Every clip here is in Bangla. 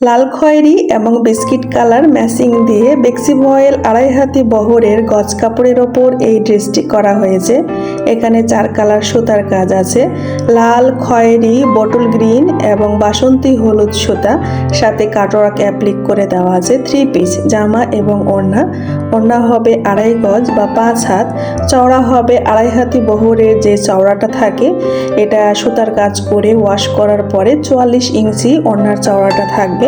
লাল খয়েরি এবং বিস্কিট কালার ম্যাচিং দিয়ে বেক্সি ভয়েল আড়াই হাতি বহরের গজ কাপড়ের ওপর এই ড্রেসটি করা হয়েছে। এখানে চার কালার সুতার কাজ আছে। লাল খয়েরি, বটল গ্রিন এবং বাসন্তী হলুদ সুতা, সাথে কাটওয়ার্ক অ্যাপ্লিক করে দেওয়া আছে থ্রি পিস জামা এবং ওড়না। ওড়না হবে আড়াই গজ বা পাঁচ হাত। চওড়া হবে আড়াই হাতি বহরের যে চওড়াটা থাকে, এটা সুতার কাজ করে ওয়াশ করার পরে চুয়াল্লিশ ইঞ্চি ওড়নার চওড়াটা থাকবে।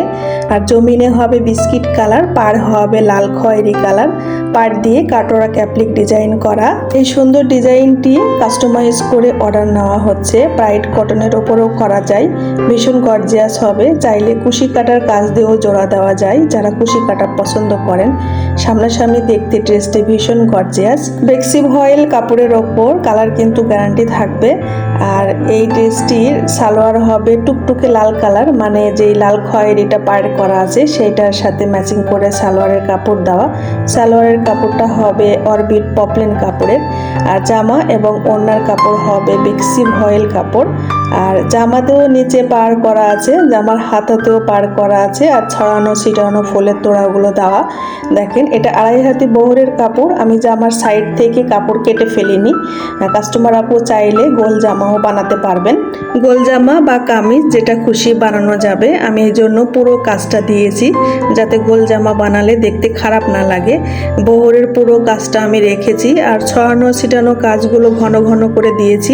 আর জমিনে হবে বিস্কিট কালার পার হবে লাল খয়েরি কালার। পার দিয়ে কাটোরা ক্যাপলিক ডিজাইন করা। এই সুন্দর ডিজাইনটি কাস্টমাইজ করে অর্ডার নেওয়া হচ্ছে। ব্রাইট কটনের ওপরেও করা যায়। ভীষণ গর্জিয়াস হবে। চাইলে কুশি কাটার কাজ দিয়েও জোড়া দেওয়া যায়। যারা কুশি কাটা পছন্দ করেন, সামনাসামনি দেখতে ড্রেসটি ভীষণ গর্জিয়াস বেক্সি ভয়েল কাপড়ের ওপর কালার কিন্তু গ্যারান্টি থাকবে। আর এই ড্রেসটির সালোয়ার হবে টুকটুকে লাল কালার মানে যেই লাল খয়েরিটা পার করা আছে, সেইটার সাথে ম্যাচিং করে সালোয়ারের কাপড় দেওয়া। সালোয়ারের কাপড়টা হবে অরবিট পপলেন কাপড়ের আর জামা এবং ওড়নার কাপড় হবে বেক্সি ভয়েল কাপড়। আর জামাতেও নিচে পার করা আছে, জামার হাতাতেও পার করা আছে, আর ছড়ানো, ছিটানো ফুলের তোড়াগুলো দেওয়া। দেখেন, এটা আড়াই হাতি বহরের কাপড়, আমি জামার সাইড থেকে কাপড় কেটে ফেলিনি। কাস্টমার আপু চাইলে গোল জামাও বানাতে পারবেন। গোল জামা বা কামিজ যেটা খুশি বানানো যাবে, আমি এই জন্য পুরো কাজটা দিয়েছি, যাতে গোল জামা বানালে দেখতে খারাপ না লাগে। বহরের পুরো কাজটা আমি রেখেছি, আর ছড়ানো, ছিটানো কাজগুলো ঘন ঘন করে দিয়েছি।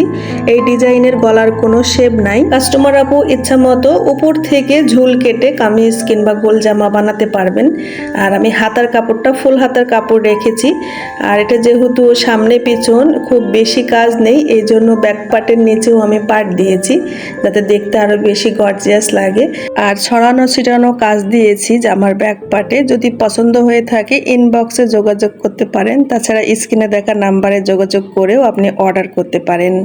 এই ডিজাইনের গলার কোনো শেপ নাই। কাস্টমার আপু ইচ্ছা মতো উপর থেকে ঝুল কেটে কামিজ কিংবা গোল জামা বানাতে পারবেন। আর আমি হাতার কাপড়টা, ফুল হাতার কাপড় রেখেছি। আর এটা যেহেতু সামনে পিছন, খুব বেশি কাজ নেই এই জন্য ব্যাক পার্টের নিচেও আমি পার্ট দিয়েছি, যাতে দেখতে আরও বেশি গর্জিয়াস লাগে। আর ছড়ানো, ছিটানো কাজ দিয়েছি জামার ব্যাক পার্টে যদি পছন্দ হয়ে থাকে ইনবক্সে যোগাযোগ করতে পারেন। তাছাড়া স্ক্রিনে দেখা নাম্বারে যোগাযোগ করেও আপনি অর্ডার করতে পারেন।